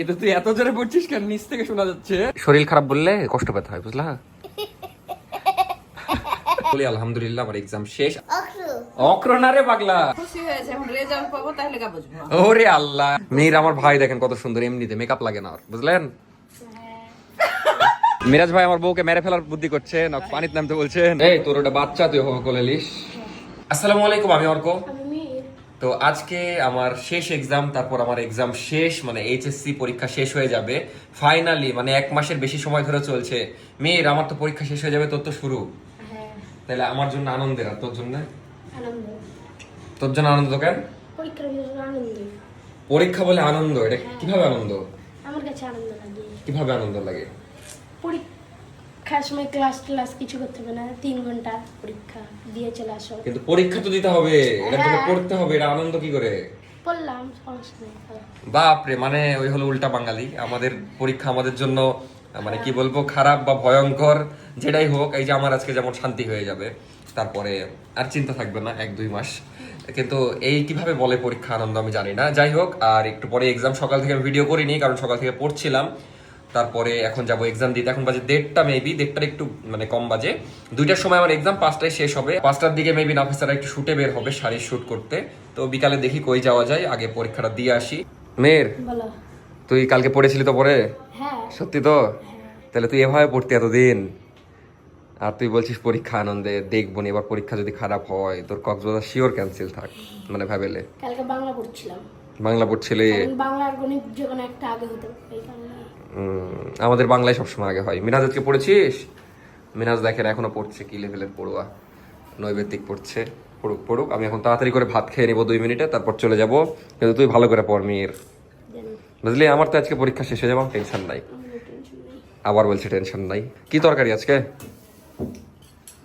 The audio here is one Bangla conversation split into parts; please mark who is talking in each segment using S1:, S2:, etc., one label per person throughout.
S1: কিন্তু তুই এত জোরে পড়ছিস কেন? নিচ থেকে শোনা যাচ্ছে। শরীর খারাপ বললে কষ্ট পেতে হয় বুঝলা? বলি আলহামদুলিল্লাহ আমার এক্সাম শেষ। অক্রনারে পাগলা।
S2: খুশি হয়েছে এখন রেজাল্ট পাবো তাহলে গা বুঝব
S1: ওরে আল্লাহ। মেয়ের আমার ভাই দেখেন কত সুন্দর এমনিতে মেকআপ লাগে না ওর, বুঝলেন? মিরাজ ভাই আমার বউকে মেরে ফেলার বুদ্ধি করছে না পানিতে নামতে বলছেন। এই তোর ওটা বাচ্চা তুই হোক আসসালামু আলাইকুম আমি অর্ক। তো আজকে আমার শেষ এক্সাম তারপর আমার এক্সাম শেষ মানে এইচএসসি পরীক্ষা শেষ হয়ে যাবে। ফাইনালি মানে এক মাসের বেশি সময় ধরে চলছে। মেয়ের আমার তো পরীক্ষা শেষ হয়ে যাবে তোর তো শুরু।
S3: হ্যাঁ।
S1: তাহলে আমার জন্য আনন্দের আর তোর জন্য? তোর জন্য আনন্দ কেন? পরীক্ষা বলে আনন্দ এটা কীভাবে আনন্দ?
S3: আমার কাছে আনন্দ লাগে।
S1: কীভাবে আনন্দ লাগে?
S3: পরীক্ষার সময় ক্লাস ক্লাস কিছু করতে হবে না তিন ঘণ্টা পরীক্ষা দিয়ে চলে আসো।
S1: কিন্তু পরীক্ষা তো দিতে হবে এটার জন্য
S3: হ্যাঁ।
S1: পড়তে হবে এটা আনন্দ কি করে?
S3: পড়লাম সমস্যা নেই।
S1: বাপরে মানে ওই হলো উল্টা বাঙালি। আমাদের পরীক্ষা আমাদের জন্য মানে কি বলব খারাপ বা ভয়ঙ্কর যেটাই হোক এই যে আমার আজকে যেমন শান্তি হয়ে যাবে তারপরে আর চিন্তা থাকবে না এক দুই মাস। কিন্তু এই কীভাবে বলে পরীক্ষা আনন্দ আমি জানি না। যাই হোক আর একটু পরে এক্সাম সকাল থেকে ভিডিও করিনি কারণ সকাল থেকে পড়ছিলাম। তারপরে এখন যাব এক্সাম দিতে। এখন বাজে দেড়টা মেবি দেড়টার একটু মানে কম বাজে। দুইটার সময় আমার এক্সাম পাঁচটায় শেষ হবে। পাঁচটার দিকে মেবি নাফিসারা একটু শুটে বের হবে শাড়ির শুট করতে। তো বিকালে দেখি কই যাওয়া যায় আগে পরীক্ষাটা দিয়ে আসি। মেয়ের? তুই কালকে পড়েছিলি তো পরে?
S3: হ্যাঁ।
S1: সত্যি তো? তাহলে তুই এভাবে পড়তি এতদিন? আর তুই বলছিস পরীক্ষা আনন্দে দেখব নি, এবার পরীক্ষা যদি খারাপ হয় তোর কক্সবাজার শিওর ক্যান্সেল থাক মানে ভাবেলে।
S3: কালকে বাংলা পড়ছিলাম।
S1: বাংলা পড়ছিলি?
S3: কারণ বাংলার গণিত যে কোনো একটা আগে হতো
S1: আমাদের বাংলায় সবসময় আগে হয়। মিনাজ আজকে পড়েছিস? মিনাজ দেখেন এখনও পড়ছে কি লেভেলের পড়ুয়া। নৈবেদিক পড়ছে। পড়ুক পড়ুক। আমি এখন তাড়াতাড়ি করে ভাত খেয়ে নিবো দুই মিনিটে তারপর চলে যাব। কিন্তু তুই ভালো করে পড়
S3: মেয়ের
S1: বুঝলি? আমার তো আজকে পরীক্ষা শেষ হয়ে যাব টেনশন নাই
S3: আমার টেনশন নেই।
S1: আবার বলছে টেনশন নাই। কি তরকারি আজকে?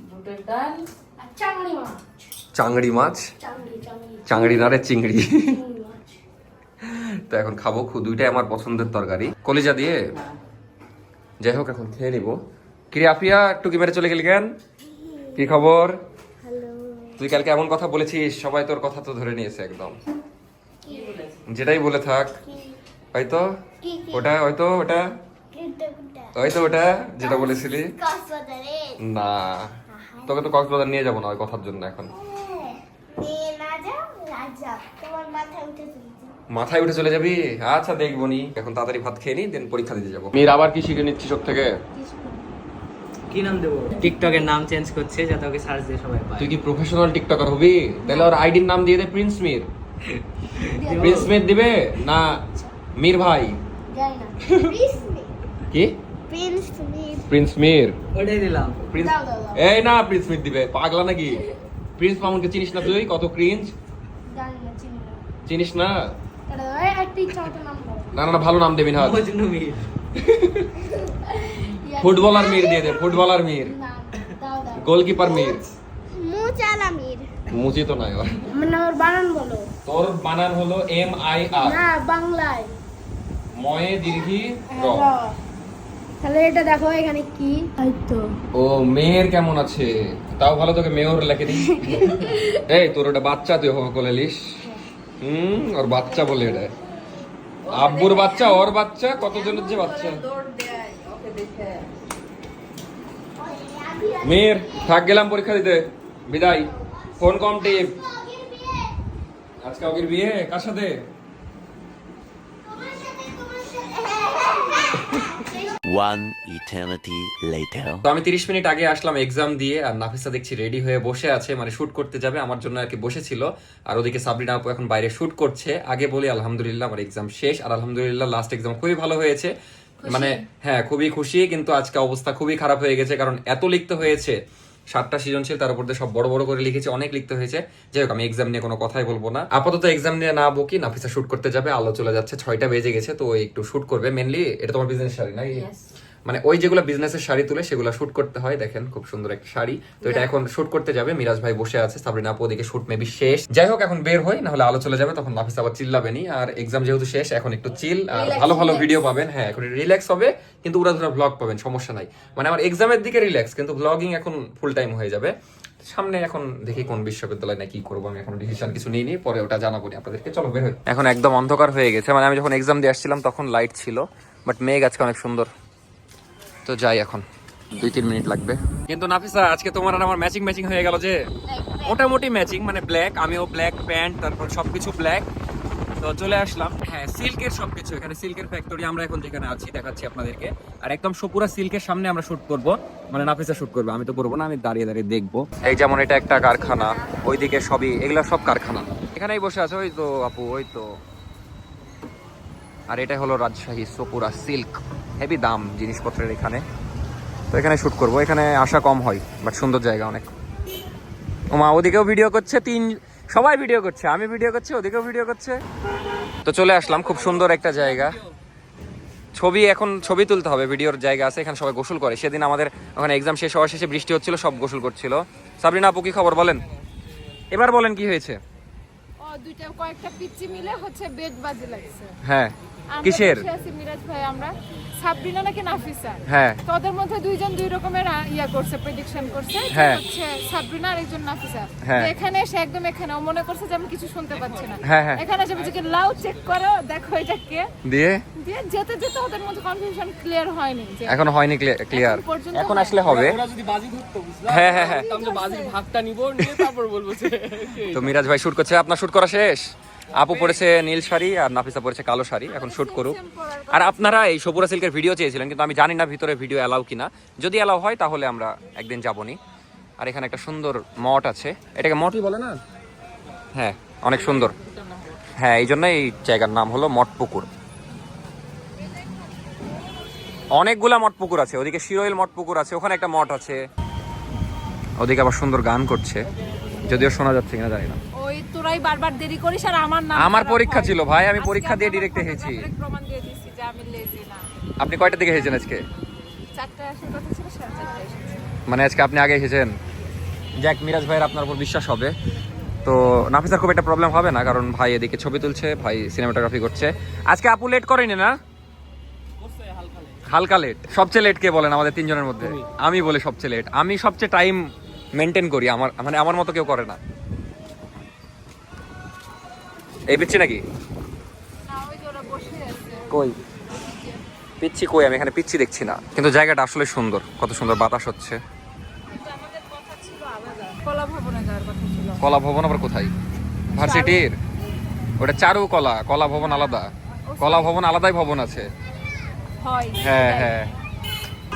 S2: বুটের
S3: চাংড়ি মাছ।
S1: চাংড়ি মাছ?
S3: চাংড়ি চাংড়ি।
S1: চাংড়ি না রে চিংড়ি। তো এখন খাব দুইটাই আমার পছন্দের তরকারি। কলিজা দিয়ে। যাই হোক এখন খেয়ে নিবো। কিরে আফিয়া একটু কি মেরে চলে গেলি কেন? কি খবর? তুই কালকে এমন কথা বলেছিস সবাই তোর কথা তো ধরে নিয়েছে একদম। যেটাই বলে থাক। হয়তো? ওটা হয়তো ওটা? হয়তো ওটা যেটা বলেছিলি? না। তোকে তো কক্সবাজার নিয়ে যাব না ওই কথার জন্য এখন।
S3: নিয়ে না যাও রাজা তোমার মাথায় উঠে চলেছে
S1: মাথায় উঠে চলে যাবি? আচ্ছা দেখব নি। এখন তাড়াতাড়ি ভাত খেয়ে নি দেন পরীক্ষা দিতে যাব। মেয়ের আবার কি শিখে নিচ্ছি সব থেকে?
S4: কি নাম দেবো? টিকটকের নাম চেঞ্জ করছে যাতে ওকে সার্চ দিয়ে সবাই পায়।
S1: তুই কি প্রফেশনাল টিকটকার হবি? তাহলে ওর আইডির নাম দিয়ে দে প্রিন্স মির প্রিন্স মির দিবে? না মির ভাই।
S3: যাই না। প্রিন্স মি
S1: কি?
S3: প্রিন্স মি
S1: প্রিন্স মির
S4: ওটাই দিলাম।
S1: প্রিন্স। এই না প্রিন্স মির দিবে। পাগলা নাকি? প্রিন্স মামুনকে চিনিস না তুই? কত ক্রিঞ্জ
S3: জানি না চিনি না।
S1: চিনিস না?
S3: একটা ইচ্ছা মতো নাম
S1: না না না ভালো নাম
S4: মজনু মির।
S1: ফুটবলার মির দিয়ে দে ফুটবলার মির।
S3: না দাও দাও।
S1: গোলকিপার মির।
S3: মুচাল
S1: মুচি তো নাই ওর।
S3: বানান বলো।
S1: তোর বানান হলো এম আই আর।
S3: না বাংলায়।
S1: ময়ে দীর্ঘি র।
S3: র। তাহলে এটা দেখো এখানে কি? হয়তো।
S1: ও মেয়ের কেমন আছে? তাও ভালো তোকে মেয়র লেখে দিই। এই তোর ওটা বাচ্চা তুই হোক লিস। হুম ওর বাচ্চা বলে এটা। আব্বুর বাচ্চা, ওর বাচ্চা, কতজনের যে বাচ্চা? মেয়ের থাক, গেলাম পরীক্ষা দিতে। বিদায়। ফোন কম টিপ আজকে ওগির বিয়ে, কার সাথে?
S5: One eternity later.
S1: তো আমি তিরিশ মিনিট আগে আসলাম এক্সাম দিয়ে আর নাফিসা দেখছি রেডি হয়ে বসে আছে মানে শুট করতে যাবে আমার জন্য আর কি বসেছিল। আর ওদিকে সাবরিনা আপু এখন বাইরে শুট করছে। আগে বলি আলহামদুলিল্লাহ আমার এক্সাম শেষ আর আলহামদুলিল্লাহ লাস্ট এক্সাম খুবই ভালো হয়েছে। মানে হ্যাঁ খুবই খুশি কিন্তু আজকে অবস্থা খুবই খারাপ হয়ে গেছে কারণ এত লিখতে হয়েছে। সাতটা সৃজনশীল, তার উপর দিয়ে সব বড় বড় করে লিখেছে, অনেক লিখতে হয়েছে। যাই হোক, আমি এক্সাম নিয়ে কোনো কথাই বলব না। আপাতত এক্সাম নিয়ে না বকি, নাফিসা শুট করতে যাবে। আলো চলে যাচ্ছে, ছয়টা বেজে গেছে, তো একটু শুট করবে। মেনলি এটা তোমার বিজনেস সারি নাকি? মানে ওই যেগুলো বিজনেসের শাড়ি তুলে সেগুলো শুট করতে হয় দেখেন খুব সুন্দর একটা শাড়ি। তো এটা এখন শুট করতে যাবে মিরাজ ভাই বসে আছে সাবরিনা আপু ওদিকে শুট মেবি শেষ। যাই হোক এখন বের হই না হলে আলো চলে যাবে তখন নাফিস আবার চিল্লাবেনি। আর এক্সাম যেহেতু শেষ এখন একটু চিল আর ভালো ভালো ভিডিও পাবেন। হ্যাঁ এখন রিল্যাক্স হবে কিন্তু উড়াধুরা ব্লগ পাবেন সমস্যা নাই। মানে আমার এক্সামের দিকে রিল্যাক্স কিন্তু ব্লগিং এখন ফুল টাইম হয়ে যাবে। সামনে এখন দেখি কোন বিশ্ববিদ্যালয় না কি করব আমি এখন ডিসিশন কিছু নিইনি পরে ওটা জানাব নি আপনাদেরকে। চলো বের হই। এখন একদম অন্ধকার হয়ে গেছে মানে আমি যখন এক্সাম দিয়ে আসছিলাম তখন লাইট ছিল বাট মেঘ আজকে অনেক সুন্দর। তো যাই এখন। দুই তিন মিনিট লাগবে। কিন্তু নাফিসা আজকে তোমার আর আমার ম্যাচিং ম্যাচিং হয়ে গেল যে মোটামুটি ম্যাচিং মানে ব্ল্যাক আমিও ব্ল্যাক প্যান্ট তারপর সবকিছু ব্ল্যাক তো চলে আসলাম। হ্যাঁ সিল্কের সবকিছু এখানে সিল্কের ফ্যাক্টরি আমরা এখন যেখানে আছি দেখাচ্ছি আপনাদেরকে। আর একদম সপুরা সিল্কের সামনে আমরা শুট করব। মানে নাফিসা শুট করবে আমি তো করব না আমি দাঁড়িয়ে দাঁড়িয়ে দেখব। এই যেমন এটা একটা কারখানা ওইদিকে সবই এগুলা সব কারখানা। এখানেই বসে আছে ওই তো আপু ওই তো। আর এটা হলো রাজশাহী সপুরা সিল্ক হেভি দাম জিনিসপত্রের এখানে। তো এখানে শ্যুট করব। এখানে আসা কম হয় বাট সুন্দর জায়গা অনেক। ওমা ওদিকেও ভিডিও করছে তিন সবাই ভিডিও করছে আমি ভিডিও করছি ওদিকেও ভিডিও করছে। তো চলে আসলাম খুব সুন্দর একটা জায়গা। ছবি এখন ছবি তুলতে হবে ভিডিওর জায়গা আছে এখানে সবাই গোসল করে। সেদিন আমাদের ওখানে এক্সাম শেষ হওয়ার শেষে বৃষ্টি হচ্ছিল সব গোসল করছিল। সাবরিনা আপু কি খবর বলেন? এবার বলেন কি হয়েছে?
S6: দুইটা কয়েকটা পিচ্চি মিলে হচ্ছে বেড বাজে লাগছে।
S1: হ্যাঁ। কিসের?
S6: মিরাজ ভাই আমরা। সাবরিনা নাকি নাফিসা?
S1: হ্যাঁ।
S6: তোদের মধ্যে দুইজন দুই রকমের ইয়া করছে প্রেডিকশন করছে।
S1: হ্যাঁ।
S6: হচ্ছে সাবরিনা আর একজন নাফিসা।
S1: হ্যাঁ।
S6: এখানে এসে একদম এখানে ও মনে করছে যে আমি কিছু শুনতে পাচ্ছি না।
S1: হ্যাঁ, হ্যাঁ।
S6: এখানে এসে বলছে লাউ চেক করো দেখো এটা কে।
S1: দিয়ে?
S6: দিয়ে যেতে যেতে ওদের মধ্যে কনফিউশন ক্লিয়ার হয়নি
S1: এখনও হয়নি ক্লিয়ার
S6: এখন
S1: আসলে হবে।
S4: ওরা যদি বাজি ধরতো
S1: হ্যাঁ হ্যাঁ হ্যাঁ।
S4: আমি বাজির ভাগটা নিব নিয়ে তারপর বলব যে
S1: তো মিরাজ ভাই শুট করছে আপনার শুট করা শেষ? আপু পড়েছে নীল শাড়ি আর নাফিসা পড়েছে কালো শাড়ি এখন শুট করুক। আর আপনারা এই সবুরা সিল্কের ভিডিও চেয়েছিলেন কিন্তু আমি জানি না ভিতরে ভিডিও অ্যালাউ কিনা। যদি অ্যালাউ হয় তাহলে আমরা একদিন যাবনি। আর এখানে একটা সুন্দর মঠ আছে। এটাকে মঠই বলে না? হ্যাঁ অনেক সুন্দর। হ্যাঁ এই জন্য এই জায়গার নাম হলো মঠ পুকুর। অনেকগুলা মঠ পুকুর আছে। ওদিকে শিরোইল মঠ পুকুর আছে ওখানে একটা মঠ আছে। ওদিকে আবার সুন্দর গান করছে। যদিও শোনা যাচ্ছে কিনা জানি না।
S6: ওই তোরাই বারবার দেরি করিস আর আমার নাম
S1: আমার পরীক্ষা ছিল ভাই, আমি পরীক্ষা দিয়ে
S6: ফটো
S1: হয়েছি।
S6: প্রমাণ দিয়ে দিছি যে আমি লেজি না।
S1: আপনি কয়টা দিকে এসেছেন আজকে?
S6: চারটায় আসার কথা ছিল সাড়ে চারটায় এসেছি।
S1: মানে আজকে আপনি আগে এসেছেন? যাক মিরাজ ভাইয়ের আপনার উপর বিশ্বাস হবে। তো নাফিসার খুব একটা প্রবলেম হবে না কারণ ভাই এদিকে ছবি তুলছে ভাই সিনেমাটোগ্রাফি করছে। আজকে আপু লেট করেনি না? হালকা লেট সবচেয়ে লেট কে বলেন আমাদের তিনজনের মধ্যে? আমি। বলে সবচেয়ে লেট আমি সবচেয়ে টাইম মেনটেন করি আমার মানে আমার মতো কেউ করে না। এই পিচ্ছি নাকি? কই? পিচ্ছি কই? আমি এখানে পিচ্ছি দেখছি না। কিন্তু জায়গাটা আসলে সুন্দর কত সুন্দর বাতাস হচ্ছে।
S6: কলা ভবন
S1: আবার কোথায়? ভার্সিটির? ওটা চারু কলা কলা ভবন আলাদা। কলা ভবন আলাদাই ভবন আছে।
S6: হ্যাঁ
S1: হ্যাঁ।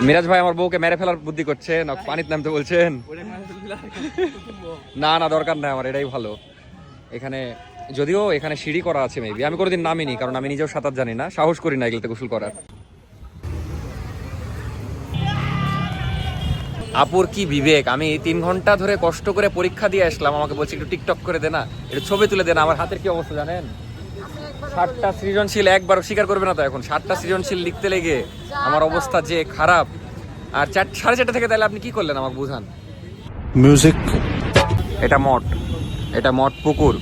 S1: মিরাজ ভাই আমার বউকে মেরে ফেলার বুদ্ধি করছে, না পানিতে নামতে বলছেন? না না, দরকার নাই আমার, এটাই ভালো। এখানে, যদিও এখানে সিঁড়ি করা আছে মেবি আমি কোনোদিন নামিনি, কারণ আমি নিজেও সাঁতার জানি না, সাহস করি না এগুলোতে গোসল করার। আপুর কি বিবেক? আমি তিন ঘণ্টা ধরে কষ্ট করে পরীক্ষা দিয়ে আসলাম, আমাকে বলছে একটু টিকটক করে দে না, একটু ছবি তুলে দে না, আমার হাতের কি অবস্থা জানেন? ষাটটা সৃজনশীল একবার স্বীকার করবে না তো এখন। ষাটটা সৃজনশীল লিখতে লেগে আমার অবস্থা যে খারাপ। আর চার সাড়ে চারটা থেকে তাহলে আপনি কি করলেন আমাকে বুঝান?
S7: মিউজিক
S1: এটা মঠ। এটা মঠ পুকুর।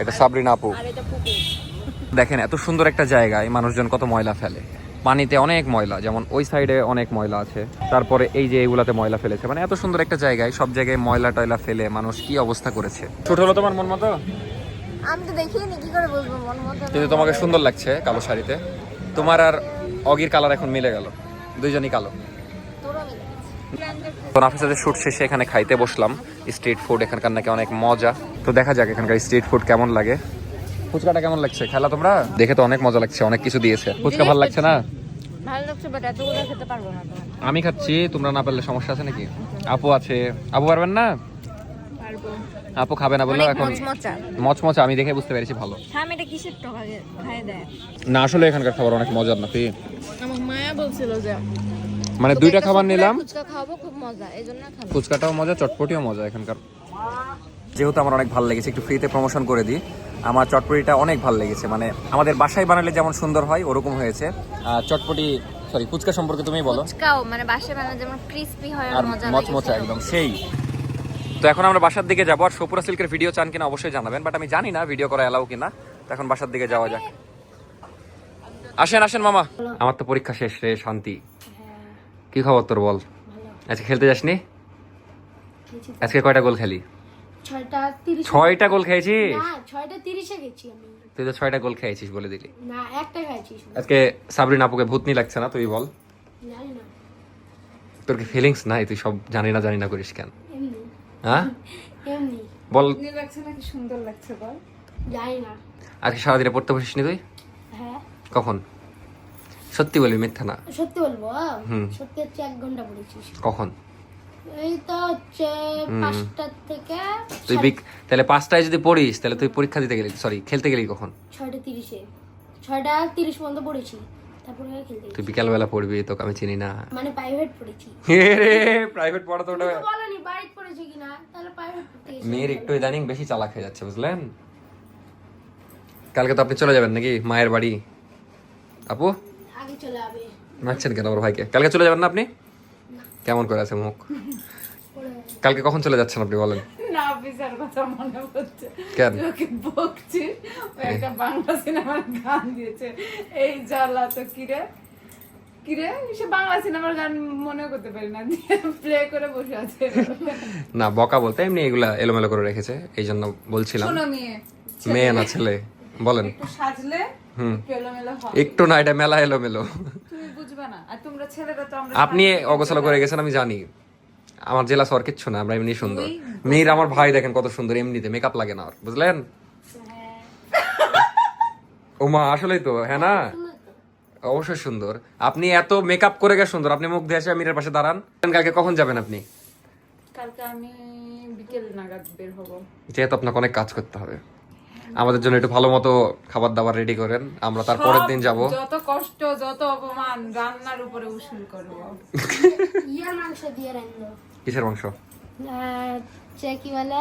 S1: এটা সাবরিন আপু।
S6: আর এটা পুকুর।
S1: দেখেন এত সুন্দর একটা জায়গায় মানুষজন কত ময়লা ফেলে। পানিতে অনেক ময়লা যেমন ওই সাইডে অনেক ময়লা আছে। তারপরে এই যে এইগুলাতে ময়লা ফেলেছে। মানে এত সুন্দর একটা জায়গায় সব জায়গায় ময়লা টয়লা ফেলে মানুষ কি অবস্থা করেছে? ছোট হলো তোমার মন মতো?
S6: আমি তো দেখিনি কি করে বলব মন মতো
S1: কিন্তু তোমাকে সুন্দর লাগছে কালো শাড়িতে। তোমার আর অগির কালার এখন মিলে গেল। দুইজনই কালো। তো নাফিসাদের শুট শেষে এখানে খাইতে বসলাম। স্ট্রিট ফুড এখানকার নাকি অনেক মজা। তো দেখা যাক এখানকার স্ট্রিট ফুড কেমন লাগে। ফুচকাটা কেমন লাগছে? খেলা তোমরা? দেখে তো অনেক মজা লাগছে অনেক কিছু দিয়েছে। ফুচকা ভালো লাগছে না?
S6: ভালো লাগছে বাট এতগুলো খেতে পারব না
S1: আমি খাচ্ছি তোমরা না পারলে সমস্যা আছে নাকি? আপু আছে। আপু পারবেন না?
S6: পারব।
S1: আপু খাবে না বলল এখন
S6: মচমচা।
S1: মচমচা আমি দেখে বুঝতে পেরেছি ভালো।
S6: হ্যাঁ এটা কিসের দেয়?
S1: না আসলে এখানকার খাবার অনেক মজার না
S6: মায়া বলছিল যে
S1: মানে দুইটা খাবার নিলাম।
S6: ফুচকা খাব খুব মজা এই খাব।
S1: ফুচকাটাও মজা চটপটিও মজা এখানকার। যেহেতু আমার অনেক ভালো লেগেছে একটু ফ্রিতে প্রমোশন করে দিই। আমার চটপটিটা অনেক ভালো লেগেছে মানে আমাদের বাসায় বানালে যেমন সুন্দর হয় ওরকম হয়েছে। আর চটপটি সরি ফুচকা সম্পর্কে তুমি বলো।
S8: ফুচকাও মানে বাসায় বানানো যেমন ক্রিস্পি হয়
S1: আর
S8: আর মজা
S1: মচমচা একদম সেই। তো এখন আমরা বাসার দিকে যাব। আর সপুরা সিল্কের ভিডিও চান কিনা অবশ্যই জানাবেন বাট আমি জানি না ভিডিও করা এলাও কিনা। তো এখন বাসার দিকে যাওয়া যাক। আসেন আসেন মামা। আমার তো পরীক্ষা শেষ রে শান্তি। কি খবর তোর বল? আচ্ছা খেলতে যাসনি? আজকে কয়টা গোল খেলি?
S3: ছয়টা
S1: গোল খেয়েছিস? তুই তো ছয়টা গোল খেয়েছিস বলে দিলি। আজকে সাবরিন আপুকে ভূতনি লাগছে না তুই বল। তোর কি ফিলিংস নাই? তুই সব জানি না জানি না করিস কেন? হ্যাঁ? বল।
S2: লাগছে নাকি? সুন্দর লাগছে বল।
S3: জানি না।
S1: আজকে সারাদিনে পড়তে বসিস নি তুই?
S3: হ্যাঁ।
S1: কখন? সত্যি বলবি মিথ্যা না।
S3: সত্যি বলব?
S1: হুম।
S3: সত্যি হচ্ছে এক ঘণ্টা পড়েছিস।
S1: কখন?
S3: এই তো হচ্ছে পাঁচটার থেকে
S1: তুই বিক তাহলে পাঁচটায় যদি পড়িস তাহলে তুই পরীক্ষা দিতে গেলি সরি খেলতে গেলি কখন?
S3: ছয়টা তিরিশে। ছয়টা তিরিশ পর্যন্ত পড়েছি। তারপরে খেলতে
S1: তুই। বিকালবেলা পড়বি তোকে আমি চিনি না।
S3: মানে প্রাইভেট পড়েছি।
S1: রে প্রাইভেট পড়া তো ওটা
S3: পড়েছে কিনা তাহলে প্রাইভেট পড়তে
S1: মেয়ের একটু ইদানিং বেশি চালাক হয়ে যাচ্ছে বুঝলেন? কালকে তো আপনি চলে যাবেন নাকি মায়ের বাড়ি? আপু?
S3: আগে চলে যাবে।
S1: মারছেন কেন আমার ভাইকে? কালকে চলে যাবেন না আপনি? কেমন করে আছে মুখ? কালকে কখন চলে যাচ্ছেন আপনি বলেন?
S2: না অফিসার কথা মনে হচ্ছে
S1: কেন?
S2: ওকে বকছি। একটা বাংলা সিনেমার গান দিয়েছে। এই জ্বালা তো কিরে কিরে? সে বাংলা সিনেমার গান মনে করতে পারি না। প্লে করে বসে আছে।
S1: না বকা বলতে এমনি এগুলা এলোমেলো করে রেখেছে এই জন্য বলছিলাম
S2: মেয়ে।
S1: না ছেলে? বলেন।
S2: একটু সাজলে
S1: হুম।
S2: একটু হয়
S1: না এটা মেলা এলোমেলো।
S2: তুমি বুঝবে না। আর তোমরা ছেলেরা তো আমরা
S1: আপনি অগোছালো করে গেছেন আমি জানি। আমার জেলা সর কিচ্ছু না আমরা এমনি সুন্দর। মেয়ের আমার ভাই দেখেন কত সুন্দর এমনিতে মেকআপ লাগে না ওর, বুঝলেন? ও মা আসলেই তো হ্যাঁ না? অবশ্যই সুন্দর। আপনি এত মেকআপ করে গেছে সুন্দর। আপনি মুখ দিয়ে এসে আমিরের পাশে দাঁড়ান। কালকে কখন যাবেন আপনি?
S2: কালকে আমি বিকেল নাগাদ বের হব।
S1: যেহেতু আপনাকে অনেক কাজ করতে হবে। আমাদের জন্য একটু ভালো মতো খাবার দাবার রেডি করেন। আমরা তার পরের দিন যাব।
S2: যত কষ্ট যত অপমান রান্নার উপরে উসুল করব।
S3: ইয়ার মাংস দিয়ে রাখল
S1: কিসের মাংস?
S3: কি বলে?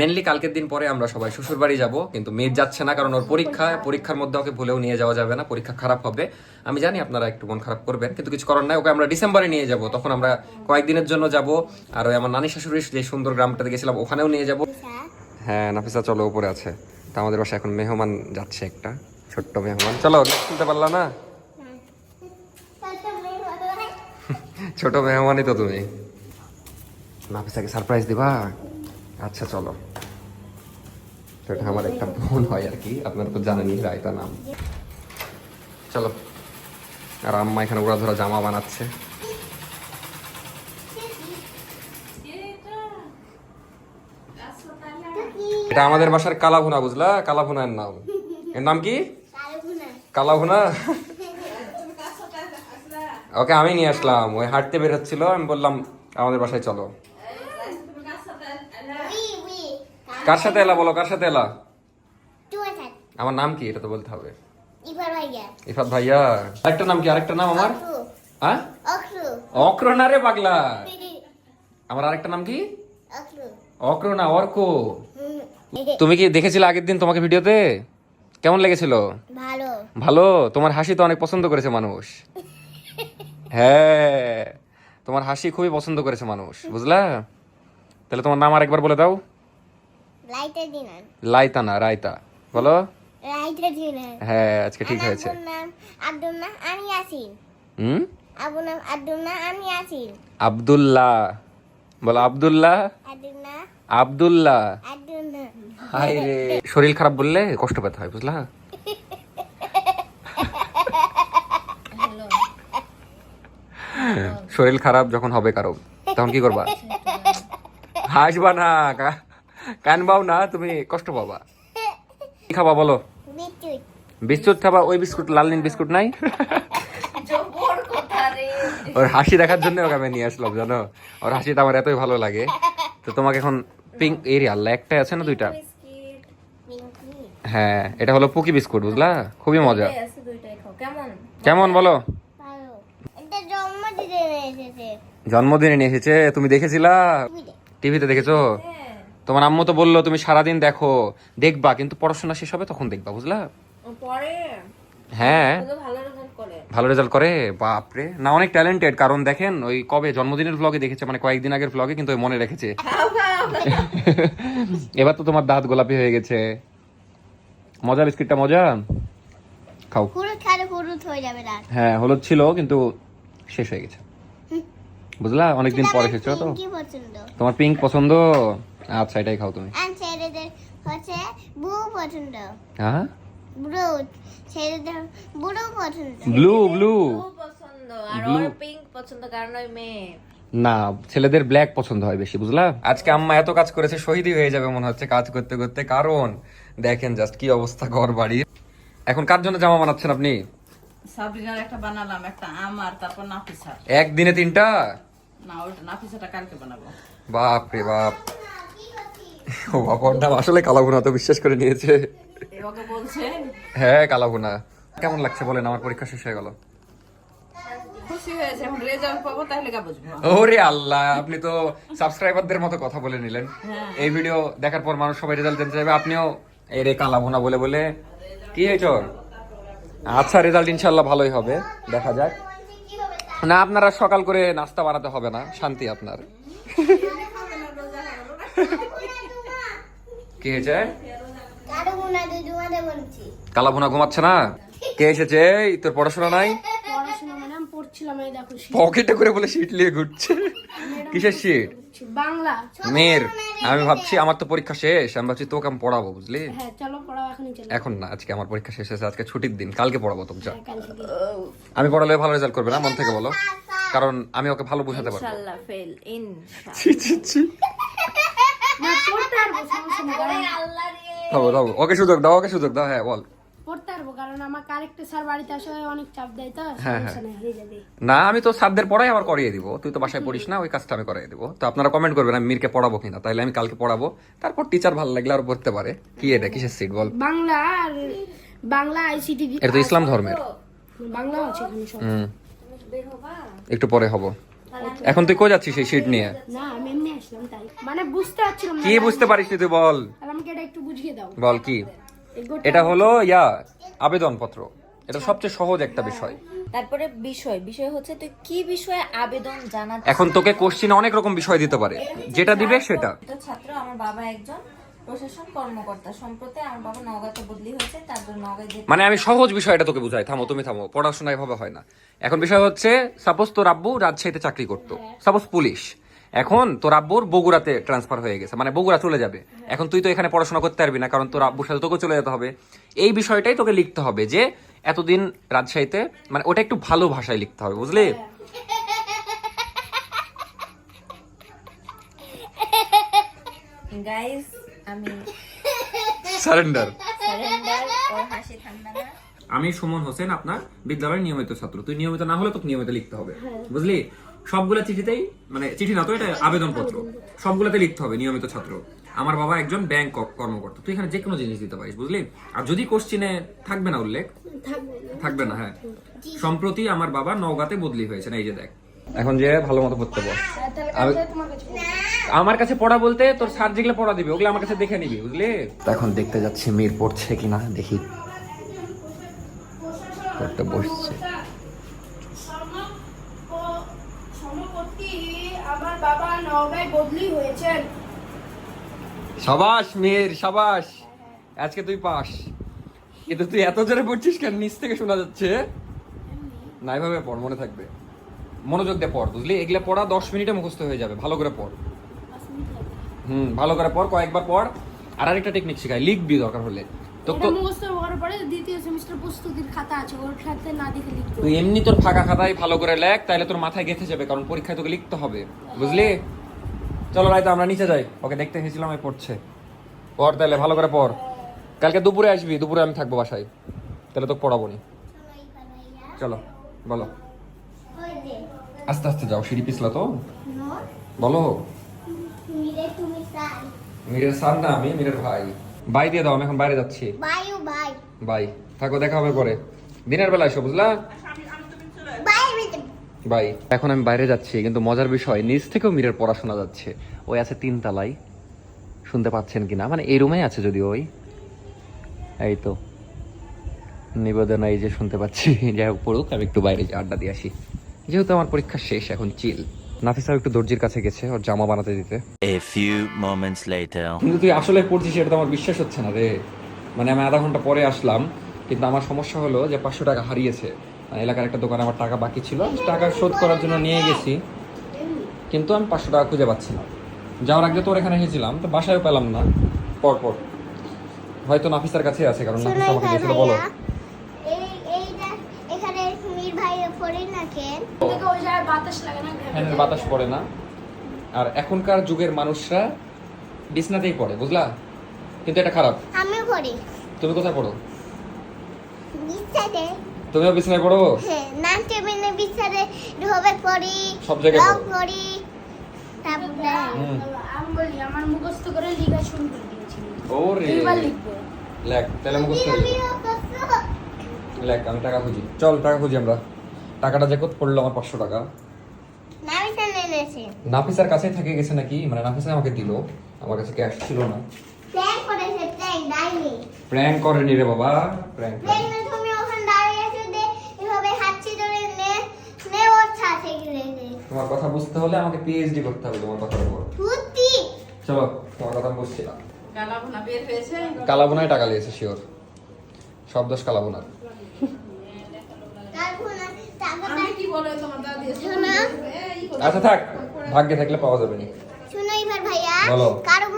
S1: মেনলি কালকের দিন পরে আমরা সবাই শ্বশুর বাড়ি যাব কিন্তু মেয়ে যাচ্ছে না কারণ ওর পরীক্ষা। পরীক্ষার মধ্যে ওকে ভুলেও নিয়ে যাওয়া যাবে না পরীক্ষা খারাপ হবে। আমি জানি আপনারা একটু মন খারাপ করবেন কিন্তু কিছু করার নাই। ওকে আমরা ডিসেম্বরে নিয়ে যাব তখন আমরা কয়েকদিনের জন্য যাব। আর ওই আমার নানি শাশুড়ির যে সুন্দর গ্রামটাতে গেছিলাম ওখানেও নিয়ে যাব। হ্যাঁ নাফিসা চলো উপরে আছে। তা আমাদের বাসায় এখন মেহমান যাচ্ছে একটা ছোট্ট মেহমান। চলো শুনতে পারলা না? ছোট মেহমানই তো তুমি। নাফিসাকে সারপ্রাইজ দিবা? আচ্ছা চলো। এটা আমার একটা বোন হয় আর কি আপনারা তো জানেনই রায়তা নাম। চলো। আর আম্মা এখানে ওরা ধরা জামা বানাচ্ছে। এটা আমাদের বাসার কালাভুনা বুঝলা? কালাভুনার নাম। এর নাম কি? কালাভুনা? ওকে আমি নিয়ে আসলাম। ওই হাঁটতে বের হচ্ছিল আমি বললাম আমাদের বাসায় চলো। কার সাথে এলা বলো কার সাথে এলা? আমার নাম কি? এটা তো বলতে হবে। ইফাত ভাইয়া। আরেকটা নাম কি? আরেকটা নাম আমার? হ্যাঁ? রে পাগলা। আমার আরেকটা নাম কি? অক্র। না অর্ক। তুমি কি দেখেছিলে আগের দিন তোমাকে ভিডিওতে? কেমন লেগেছিল?
S3: ভালো।
S1: ভালো? তোমার হাসি তো অনেক পছন্দ করেছে মানুষ। হ্যাঁ তোমার হাসি খুবই পছন্দ করেছে মানুষ বুঝলা? তাহলে তোমার নাম আরেকবার বলে দাও। লাইতা না রায়তা বলো। হ্যাঁ আজকে ঠিক হয়েছে। হুম? আব্দুল্লাহ বলো আব্দুল্লাহ? আব্দুল্লাহ। হাই রে। শরীর খারাপ বললে কষ্ট পেতে হয় বুঝলা? শরীর খারাপ যখন হবে কারও তখন কি করবা? হাসবা না কানবাও না তুমি কষ্ট পাবা। কি খাবা বলো? বিস্কুট। খাবা ওই বিস্কুট লাল নীল বিস্কুট নাই? ওর হাসি দেখার জন্য ওকে আমি নিয়ে আসলাম জানো? ওর হাসিটা আমার এতই ভালো লাগে। তো তোমাকে এখন পিঙ্ক এরিয়া আল্লাহ একটাই আছে না দুইটা? হ্যাঁ এটা হলো পুকি বিস্কুট বুঝলা? খুবই মজা।
S8: কেমন
S1: বলো?
S3: জন্মদিনে এসেছে
S1: নিয়ে এসেছে তুমি দেখেছিলা? টিভিতে দেখেছ? তোমার আম্মু তো বলল তুমি সারাদিন দেখো দেখবা কিন্তু পড়াশোনা শেষ হবে তখন দেখবা বুঝলা? হ্যাঁ।
S8: ভালো রেজাল্ট করে।
S1: বাপরে। না অনেক ট্যালেন্টেড কারণ দেখেন ওই কবে? জন্মদিনের ভ্লগে দেখেছে মানে কয়েকদিন আগের ভ্লগে কিন্তু ওই মনে রেখেছে। এবার তো তোমার দাঁত গোলাপি হয়ে গেছে। মজা বিস্কিটটা মজা? খাও।
S3: হলুদ হয়ে যাবে
S1: হ্যাঁ হলুদ ছিল কিন্তু শেষ হয়ে গেছে। বুঝলা? অনেকদিন পরে এসেছ তো। তোমার পিঙ্ক পছন্দ? আচ্ছা এটাই খাও তুমি।
S7: হচ্ছে ব্লু পছন্দ।
S1: হ্যাঁ?
S7: ব্লু ছেলেদের ব্লু পছন্দ।
S1: Blue blue.
S8: পছন্দ আর ওর পিঙ্ক পছন্দ কারণ ওই মেয়ে।
S1: না ছেলেদের ব্ল্যাক পছন্দ হয় বেশি বুঝলা? আজকে আম্মা এত কাজ করেছে শহীদই হয়ে যাবে মনে হচ্ছে কাজ করতে করতে। কারণ দেখেন জাস্ট কি অবস্থা ঘর বাড়ির। এখন কার জন্য জামা বানাচ্ছেন আপনি?
S6: সাবরিনার একটা বানালাম একটা আমার তারপর নাফিসার।
S1: একদিনে তিনটা?
S6: না ওটা নাফিসাটা কালকে বানাবো।
S1: বাপ। রে বাপ ও নাম আসলে কালাভুনা তো বিশ্বাস করে নিয়েছে।
S6: বলছে।
S1: হ্যাঁ কালাভুনা। কেমন লাগছে বলেন আমার পরীক্ষা শেষ হয়ে গেল?
S6: খুশি হয়েছে এখন রেজাল্ট পাবো তাহলে কা বুঝব?
S1: ওরে আল্লাহ আপনি তো সাবস্ক্রাইবারদের মতো কথা বলে নিলেন।
S6: হ্যাঁ।
S1: এই ভিডিও দেখার পর মানুষ সবাই রেজাল্ট জানতে চাইবে আপনিও এই রে কালাভুনা বলে বলে। কি হয়েছ আচ্ছা রেজাল্ট ইনশাল্লাহ ভালোই হবে দেখা যাক। না আপনারা সকাল করে নাস্তা বানাতে হবে না শান্তি আপনার। কে হয়েছে ঘুমাচ্ছে না? কে এসেছে? তোর পড়াশোনা নাই?
S3: পড়াশোনা মানে
S1: পকেটে করে বলে সিট নিয়ে ঘুরছে। কিসের
S3: পড়ছি। বাংলা।
S1: মেয়ের। আমি ভাবছি আমার তো পরীক্ষা শেষ আমি ভাবছি তোকে আমি পড়াবো বুঝলি?
S3: হ্যাঁ চলো পড়াও এখনই চলো।
S1: এখন না আজকে আমার পরীক্ষা শেষ হয়েছে আজকে ছুটির দিন কালকে পড়াবো তোকে যা।
S3: হ্যাঁ,
S1: আমি পড়ালে ভালো রেজাল্ট করবে না মন থেকে বলো। কারণ আমি ওকে ভালো বোঝাতে পারব। ওকে সুযোগ দাও ওকে সুযোগ দাও হ্যাঁ বল।
S3: পড়তে পারব কারণ আমার কারেক্টর স্যার বাড়িতে আসলে অনেক চাপ দেয় তো
S1: হ্যাঁ,
S3: হয়ে।
S1: না আমি তো সাতদের পড়াই আবার করিয়ে দিব। তুই তো বাসায় পড়িস না ওই কাজটা আমি করিয়ে দিব। তো আপনারা কমেন্ট করবেন আমি মিরকে পড়াবো কিনা তাইলে আমি কালকে পড়াবো। তারপর টিচার ভালো লাগলে আর পড়তে পারে। কি এটা কিসের সিট বল।
S3: বাংলা আর বাংলা আইসিটি
S1: এটা তো ইসলাম ধর্মের।
S3: বাংলা আছে এখানে সব।
S1: হুম। একটু পরে হব। এখন তুই কই যাচ্ছিস এই সিট নিয়ে?
S3: না আমি এমনি আসলাম তাই। মানে বুঝতে পারছিলাম
S1: কি বুঝতে পারিস তুই বল।
S3: আমাকে এটা একটু বুঝিয়ে দাও।
S1: বল কি? এটা হলো ইয়া আবেদনপত্র। এটা সবচেয়ে সহজ একটা বিষয়।
S8: তারপরে বিষয়। বিষয় হচ্ছে তুই কি বিষয়ে আবেদন জানা
S1: এখন তোকে কোশ্চিনে অনেক রকম বিষয় দিতে পারে। যেটা দিবে সেটা।
S8: তো ছাত্র আমার বাবা একজন প্রশাসন কর্মকর্তা। সম্প্রতি আমার বাবা নওগাঁতে বদলি হয়েছে তার জন্য নওগাঁয় যেতে
S1: মানে আমি সহজ বিষয়টা তোকে বুঝাই। থামো তুমি থামো। পড়াশোনা এভাবে হয় না। এখন বিষয় হচ্ছে সাপোজ তোর আব্বু রাজশাহীতে চাকরি করতো। Suppose police. এখন তোর আব্বুর বগুড়াতে ট্রান্সফার হয়ে গেছে। মানে বগুড়া চলে যাবে। এখন তুই তো এখানে পড়াশোনা করতে পারবি না কারণ তোর আব্বুর সাথে তোকে চলে যেতে হবে। এই বিষয়টাই তোকে লিখতে হবে যে এতদিন রাজশাহীতে মানে ওটা একটু ভালো ভাষায় লিখতে হবে বুঝলি?
S8: গাইস আমি
S1: সারেন্ডার
S8: সারেন্ডার ওর হাসি ঠান্ডা না।
S1: আমি সুমন হোসেন আপনার বিদ্যালয়ের নিয়মিত ছাত্র। তুই নিয়মিত না হলে তোকে নিয়মিত লিখতে হবে বুঝলি? সবগুলা চিঠিতেই মানে চিঠি না তো এটা আবেদনপত্র। সবগুলাতে লিখতে হবে নিয়মিত ছাত্র। আমার বাবা একজন ব্যাংক কর্মকর্তা। তুই এখানে যে কোনো জিনিস দিতে পারিস বুঝলি? আর যদি কোশ্চিনে থাকবে না উল্লেখ? থাকবে না। হ্যাঁ। সম্প্রতি আমার বাবা নওগাঁতে বদলি হয়েছে না এই যে দেখ। এখন যে ভালো মতো পড়তে বল আমি
S3: তোমার কাছে বলো।
S1: আমার কাছে পড়া বলতে তোর স্যার যেগুলো পড়া দিবে ওগুলো আমার কাছে দেখে নিবি বুঝলি? এখন দেখতে যাচ্ছি মির পড়ছে কিনা দেখি। পড়তে বসছে
S3: সম্প্রতি আমার বাবা নওগাঁয় বদলি হয়েছেন।
S1: সাবাস মেয়ের সাবাস। আজকে তুই পাস। কিন্তু তুই এত জোরে পড়ছিস কেন? নিচ থেকে শোনা যাচ্ছে। না এভাবে পড় মনে থাকবে। মনোযোগ দিয়ে পড় বুঝলি? এগুলা পড়া দশ মিনিটে মুখস্থ হয়ে যাবে ভালো করে পড়। হুম ভালো করে পড় কয়েকবার পড়। আর আরেকটা টেকনিক শেখাই লিখবি দরকার হলে। তো
S3: মুখস্থ করার পরে দ্বিতীয় সেমিস্টার প্রস্তুতির খাতা আছে ওর খাতে না দেখে লিখতে
S1: তুই এমনি তোর ফাঁকা খাতায় ভালো করে লেখ তাহলে তোর মাথায় গেঁথে যাবে কারণ পরীক্ষায় তোকে লিখতে হবে বুঝলি? চলো রাইতো আমরা নিচে যাই। ওকে দেখতে এসেছিলাম আমি পড়ছে। পড় তাহলে ভালো করে পড়। কালকে দুপুরে আসবি দুপুরে আমি থাকব বাসায়। তাহলে তোকে পড়াবো নি। চলো বলো। আস্তে আস্তে যাও সিঁড়ি পিছলা তো। বলো।
S7: মিরে তুমি সাই
S1: মিরের সার না আমি মিরের ভাই। বাই দিয়ে দাও আমি এখন বাইরে যাচ্ছি।
S7: বায়ু বাই।
S1: বাই। থাকো দেখা হবে পরে। দিনের বেলা এসো বুঝলা?
S7: বাই
S1: এখন আমি বাইরে যাচ্ছি কিন্তু মজার বিষয় নিচ থেকেও মীরের পড়াশোনা যাচ্ছে। ওই আছে তিন তালাই শুনতে পাচ্ছেন কিনা? মানে এই রুমে আছে যদি ওই। এই তো। নিবেদন এই যে শুনতে পাচ্ছি। যাই হোক পড়ুক আমি একটু বাইরে আড্ডা দিয়ে আসি। যেহেতু আমার পরীক্ষা শেষ এখন চিল নাফিসা একটু দর্জির কাছে গেছে ওর জামা বানাতে দিতে।
S5: A few moments later.
S1: কিন্তু তুই আসলে পড়ছিস এটা তো আমার বিশ্বাস হচ্ছে না রে। মানে আমি আধা ঘণ্টা পরে আসলাম কিন্তু আমার সমস্যা হলো যে পাঁচশো টাকা হারিয়েছে। মানে এলাকার একটা দোকানে আমার টাকা বাকি ছিল টাকা শোধ করার জন্য নিয়ে গেছি। কিন্তু আমি পাঁচশো টাকা খুঁজে পাচ্ছি না। যাওয়ার আগে তোর এখানে এসেছিলাম তো বাসায়ও পেলাম না পর পর হয়তো নাফিসার কাছে আছে কারণ নাফিস আমাকে দিয়েছিল বলো
S7: ভাইয়া এই এইটা এখানে মির না কেন?
S3: জায়গায় বাতাস লাগে না
S1: ফ্যানের বাতাস পড়ে না। আর এখনকার যুগের মানুষরা বিছনাতেই পড়ে বুঝলা? কিন্তু এটা খারাপ।
S7: আমিও পড়ি।
S1: তুমি কোথায় পড়ো? তুমিও বিছনায় পড়ো?
S7: হ্যাঁ নাম টেবিলে বিছানে ঢোবে পড়ি
S1: সব জায়গায় পড়ো।
S7: তারপরে
S3: আমি বলি আমার মুখস্থ করে লিখা শুরু করে দিয়েছি।
S1: ওরে।
S3: দুইবার লিখব।
S1: লেখ তাহলে মুখস্থ হয়ে। লেখ আমি টাকা খুঁজি। চল টাকা খুঁজি আমরা। টাকাটা যে কত পড়ল আমার পাঁচশো টাকা? নাফিসার কাছে থেকে গেছে নাকি? মানে নাফিসা আমাকে দিল। আমার কাছে ক্যাশ ছিল না। প্র্যাঙ্ক করেনি রে বাবা। প্র্যাঙ্ক
S7: প্ল্যান না তুমি ওখানে দাঁড়িয়ে আছো দে এভাবে হাঁচি ধরে নে নে ওর ছাতে গিয়েছে
S1: তোমার কথা বুঝতে হলে আমাকে পিএইচডি করতে হবে তোমার কথার উপর।
S7: সত্যি
S1: চলো তোমার কথা আমি বুঝছি না
S2: কালাভুনা বের হয়েছে?
S1: কালাবোনায় টাকা লিয়েছে শিওর সব দোষ কালাবোনার।
S2: আমি কি বলে তোমার দাদি
S1: আচ্ছা থাক। ভাগ্যে থাকলে পাওয়া যাবে না।
S7: শোনো এবার ভাইয়া
S1: বলো।
S7: কারও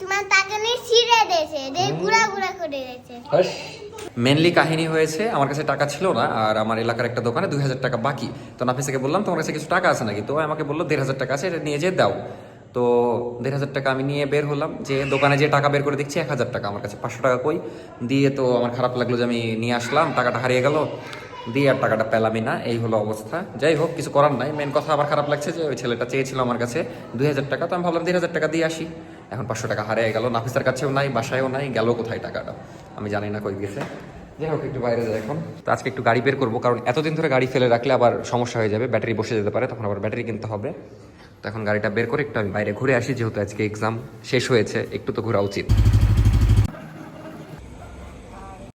S7: তোমার টাকা নিয়ে ছিঁড়ে দিয়েছে দে গুড়া গুড়া করে দিয়েছে।
S1: মেনলি কাহিনী হয়েছে আমার কাছে টাকা ছিল না আর আমার এলাকার একটা দোকানে দুই হাজার টাকা বাকি। তো নাফিসাকে বললাম তোমার কাছে কিছু টাকা আছে নাকি? তো আমাকে বলল দেড় হাজার টাকা আছে এটা নিয়ে যেয়ে দাও। তো দেড় হাজার টাকা আমি নিয়ে বের হলাম যে দোকানে যে টাকা বের করে দেখছি এক হাজার টাকা। আমার কাছে পাঁচশো টাকা কই? দিয়ে তো আমার খারাপ লাগল যে আমি নিয়ে আসলাম টাকাটা হারিয়ে গেল। দিয়ে আর টাকাটা পেলামই না, এই হলো অবস্থা। যাই হোক, কিছু করার নাই। মেন কথা আবার খারাপ লাগছে যে ওই ছেলেটা চেয়েছিল আমার কাছে দুই হাজার টাকা, তো আমি ভাবলাম দেড় হাজার টাকা দিয়ে আসি। এখন পাঁচশো টাকা হারিয়ে গেল, নাফিসার কাছেও নাই, বাসায়ও নাই, গেল কোথায় টাকাটা? আমি জানি না কই গেছে। যাই হোক, একটু বাইরে যাই এখন। তো আজকে একটু গাড়ি বের করব, কারণ এতদিন ধরে গাড়ি ফেলে রাখলে আবার সমস্যা হয়ে যাবে, ব্যাটারি বসে যেতে পারে, তখন আবার ব্যাটারি কিনতে হবে। তো এখন গাড়িটা বের করে একটু আমি বাইরে ঘুরে আসি, যেহেতু আজকে এক্সাম শেষ হয়েছে, একটু তো ঘোরা উচিত।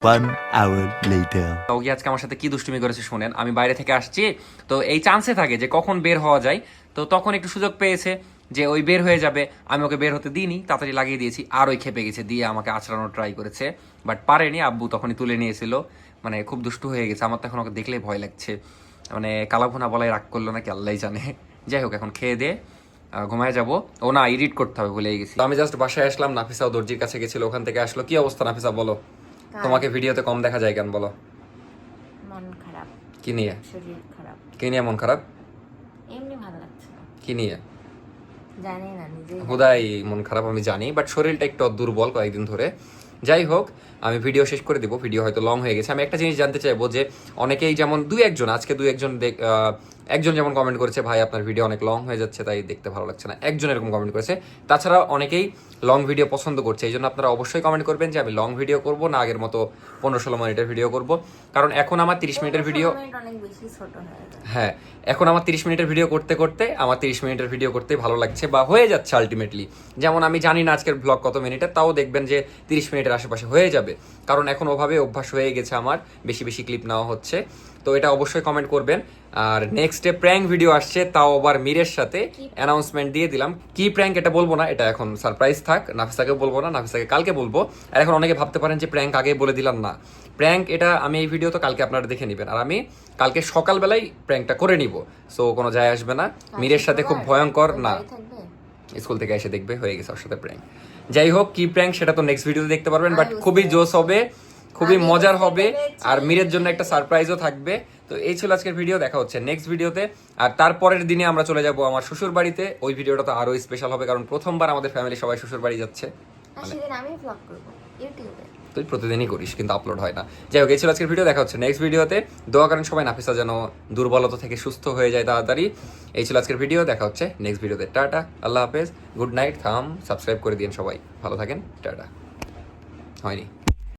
S5: One hour later.
S1: তো আজকে আমার সাথে কি দুষ্টুমি করেছে শুনেন আমি বাইরে থেকে আসছি তো এই চান্সে থাকে যে কখন বের হওয়া যায় তো তখন একটু সুযোগ পেয়েছে যে ওই বের হয়ে যাবে আমি ওকে বের হতে দিইনি তাড়াতাড়ি লাগিয়ে দিয়েছি আর ওই খেপে গেছে দিয়ে আমাকে আচড়ানোর ট্রাই করেছে বাট পারেনি আব্বু তখনই তুলে নিয়েছিল মানে খুব দুষ্টু হয়ে গেছে আমার তখন ওকে দেখলেই ভয় লাগছে মানে কালাভুনা বলাই রাগ করল নাকি আল্লাহ জানে। যাই হোক এখন খেয়ে দে ঘুমায় যাব। ও না এডিট করতে হবে ভুলে গেছি। আমি জাস্ট বাসায় আসলাম নাফিসাও দর্জির কাছে গেছিল ওখান থেকে আসলো কি অবস্থা নাফিসা বলো? তোমাকে ভিডিওতে কম দেখা যায় কেন বলো?
S8: মন খারাপ।
S1: কি নিয়ে?
S8: শরীর খারাপ।
S1: কি নিয়ে মন খারাপ?
S8: এমনি ভালো লাগছে
S1: কি নিয়ে?
S8: জানি না নিজে
S1: হুদাই মন খারাপ আমি জানি বাট শরীরটা একটু দুর্বল কয়েকদিন ধরে। যাই হোক আমি ভিডিও শেষ করে দিব ভিডিও হয়তো লং হয়ে গেছে। আমি একটা জিনিস জানতে চাইব যে অনেকেই যেমন দুই একজন আজকে দুই একজন একজন যেমন কমেন্ট করেছে ভাই আপনার ভিডিও অনেক লং হয়ে যাচ্ছে তাই দেখতে ভালো লাগছে না। একজন এরকম কমেন্ট করেছে। তাছাড়া অনেকেই লং ভিডিও পছন্দ করছে এই জন্য আপনারা অবশ্যই কমেন্ট করবেন যে আমি লং ভিডিও করব না আগের মতো পনেরো ষোলো মিনিটের ভিডিও করব। কারণ এখন আমার তিরিশ মিনিটের ভিডিও
S8: হয়ে
S1: হ্যাঁ এখন আমার তিরিশ মিনিটের ভিডিও করতে করতে আমার তিরিশ মিনিটের ভিডিও করতে ভালো লাগছে বা হয়ে যাচ্ছে আলটিমেটলি যেমন আমি জানি না আজকের ব্লগ কত মিনিটের তাও দেখবেন যে তিরিশ মিনিটের আশেপাশে হয়ে যাবে। কারণ এখন ওভাবে অভ্যাস হয়ে গেছে আমার বেশি বেশি ক্লিপ নেওয়া হচ্ছে। তো এটা অবশ্যই কমেন্ট করবেন। আর নেক্সট ডে প্র্যাঙ্ক ভিডিও আসছে তাও আবার মিরের সাথে। অ্যানাউন্সমেন্ট দিয়ে দিলাম। কি প্র্যাঙ্ক এটা বলব না এটা এখন সারপ্রাইজ থাক। নাফিসাকে বলব না নাফিসাকে কালকে বলব। আর এখন অনেকে ভাবতে পারেন যে প্র্যাঙ্ক আগে বলে দিলাম না। প্র্যাঙ্ক এটা আমি এই ভিডিও তো কালকে আপনারা দেখে নেবেন। আর আমি কালকে সকালবেলায় প্র্যাঙ্কটা করে নিব। সো কোনো যায় আসবে না। মিরের সাথে খুব ভয়ঙ্কর না। স্কুল থেকে এসে দেখবে হয়ে গেছে ওর সাথে প্র্যাঙ্ক যাই হোক কি প্র্যাঙ্ক সেটা তো নেক্সট ভিডিওতে দেখতে পারবেন বাট খুবই জোস হবে। খুবই মজার হবে আর মিরের জন্য একটা সারপ্রাইজও থাকবে। তো এই ছিল আজকের ভিডিও দেখা হচ্ছে নেক্সট ভিডিওতে আর তারপরের দিনে আমরা চলে যাব আমার শ্বশুর বাড়িতে। ওই ভিডিওটা তো আরও স্পেশাল হবে কারণ প্রথমবার আমাদের ফ্যামিলি সবাই শ্বশুর বাড়ি যাচ্ছে।
S8: আর আমি ব্লগ করব ইউটিউবে
S1: তুই প্রতিদিনই করিস কিন্তু আপলোড হয় না। যাই হোক এই ছিল আজকের ভিডিও দেখা হচ্ছে নেক্সট ভিডিওতে দোয়া করেন সবাই নাফিসা যেন দুর্বলতা থেকে সুস্থ হয়ে যায় তাড়াতাড়ি। এই ছিল আজকের ভিডিও দেখা হচ্ছে নেক্সট ভিডিওতে টাটা আল্লাহ হাফেজ গুড নাইট থাম সাবস্ক্রাইব করে দিন সবাই। ভালো থাকেন টাটা। হয়নি।